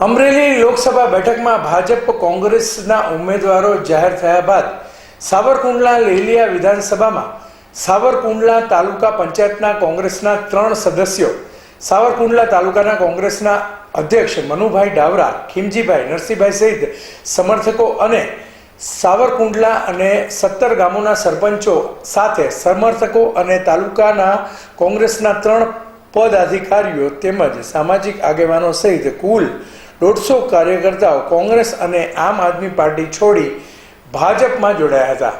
અમરેલી લોકસભા બેઠકમાં ભાજપ, કોંગ્રેસના ઉમેદવારો જાહેર થયા બાદ સાવરકુંડલા લેલિયા વિધાનસભામાં સાવરકુંડલા તાલુકા પંચાયતના કોંગ્રેસના ત્રણ સદસ્યો, સાવરકુંડલા તાલુકાના કોંગ્રેસના અધ્યક્ષ મનુભાઈ ડાવરા, ખીમજીભાઈ નરસિંહભાઈ સહિત સમર્થકો અને સાવરકુંડલા અને સત્તર ગામોના સરપંચો સાથે સમર્થકો અને તાલુકાના કોંગ્રેસના ત્રણ પદાધિકારીઓ તેમજ સામાજિક આગેવાનો સહિત કુલ દોઢસો કાર્યકર્તાઓ કોંગ્રેસ અને આમ આદમી પાર્ટી છોડી ભાજપમાં જોડાયા હતા.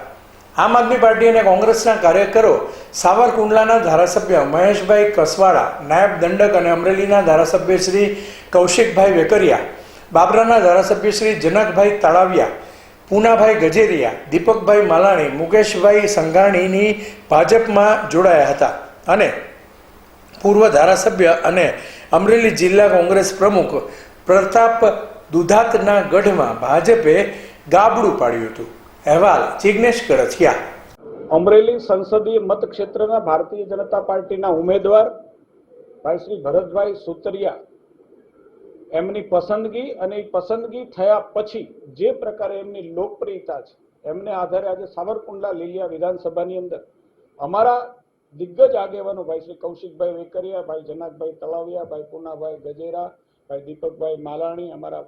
આમ આદમી પાર્ટી અને કોંગ્રેસના કાર્યકરો સાવરકુંડલાના ધારાસભ્ય મહેશભાઈ કસવાળા નાયબ દંડક અને અમરેલીના ધારાસભ્ય શ્રી કૌશિકભાઈ વેકરિયા, બાબરાના ધારાસભ્ય શ્રી જનકભાઈ તળાવિયા, પૂનાભાઈ ગજેરિયા, દીપકભાઈ માલાણી, મુકેશભાઈ સંઘાણીની ભાજપમાં જોડાયા હતા અને પૂર્વ ધારાસભ્ય અને અમરેલી જિલ્લા કોંગ્રેસ પ્રમુખ પ્રતાપ દુધાતના ગઢમાં ભાજપે ગાબડું પાડ્યું હતું. અહેવાલ જિજ્ઞેશ કડથિયા અમરેલી સંસદીય મતક્ષેત્રના ભારતીય જનતા પાર્ટીના ઉમેદવાર ભાઈ શ્રી ભરતભાઈ સુતરિયા. એમની પસંદગી અને એ પસંદગી થયા પછી જે પ્રકારે એમની લોકપ્રિયતા છે, એમને આધારે આજે સાવરકુંડલા લીલિયા વિધાનસભાની અંદર અમારા દિગ્ગજ આગેવાનો ભાઈ શ્રી કૌશિકભાઈ વેકરિયા, ભાઈ જનાકભાઈ તળાવિયા ભાઈ પૂનાભાઈ ગજેરા ભાઈ દીપકભાઈ માલાણી અમારા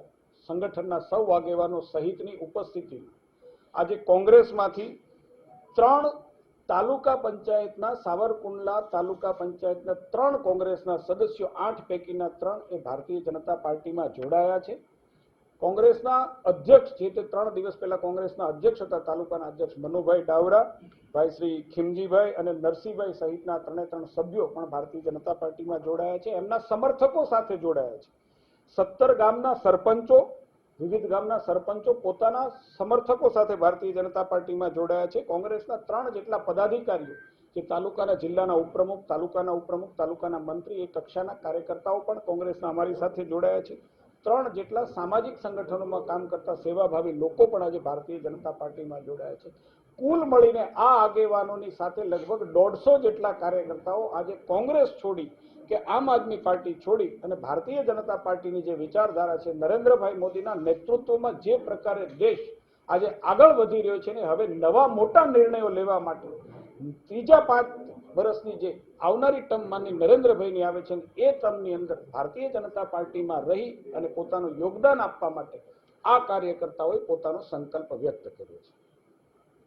સંગઠનના સૌ આગેવાનો સહિતની ઉપસ્થિતિ. આજે કોંગ્રેસમાંથી ત્રણ તાલુકા પંચાયતના સાવરકુંડલા તાલુકા પંચાયતના ત્રણ કોંગ્રેસના સદસ્યો, આઠ પૈકીના ત્રણ એ ભારતીય જનતા પાર્ટીમાં જોડાયા છે. કોંગ્રેસના અધ્યક્ષ જે તે ત્રણ દિવસ પહેલા કોંગ્રેસના અધ્યક્ષ હતા, તાલુકાના અધ્યક્ષ મનુભાઈ ડાવરા, ભાઈ શ્રી ખીમજીભાઈ અને નરસિંહભાઈ સહિતના ત્રણે ત્રણ સભ્યો પણ ભારતીય જનતા પાર્ટીમાં જોડાયા છે. એમના સમર્થકો સાથે જોડાયા છે. સત્તર ગામના સરપંચો, વિવિધ ગામના સરપંચો પોતાના સમર્થકો સાથે ભારતીય જનતા પાર્ટીમાં જોડાયા છે. કોંગ્રેસના ત્રણ જેટલા પદાધિકારીઓ, જે તાલુકાના જિલ્લાના ઉપપ્રમુખ, તાલુકાના ઉપપ્રમુખ, તાલુકાના મંત્રી, એ કક્ષાના કાર્યકર્તાઓ પણ કોંગ્રેસના અમારી સાથે જોડાયા છે. ત્રણ જેટલા સામાજિક સંગઠનોમાં કામ કરતા સેવાભાવી લોકો પણ આજે ભારતીય જનતા પાર્ટીમાં જોડાયા છે. કુલ મળીને આ આગેવાનોની સાથે લગભગ દોઢસો જેટલા કાર્યકર્તાઓ આજે કોંગ્રેસ છોડી કે આમ આદમી પાર્ટી છોડી અને ભારતીય જનતા પાર્ટીની જે વિચારધારા છે, નરેન્દ્રભાઈ મોદીના નેતૃત્વમાં જે પ્રકારે દેશ આજે આગળ વધી રહ્યો છે ને હવે નવા મોટા નિર્ણયો લેવા માટે, ત્રીજા પાંચ વર્ષની જે આવનારી ટર્મ માની નરેન્દ્રભાઈની આવે છે એ ટર્મની અંદર ભારતીય જનતા પાર્ટીમાં રહી અને પોતાનું યોગદાન આપવા માટે આ કાર્યકર્તાઓએ પોતાનો સંકલ્પ વ્યક્ત કર્યો છે.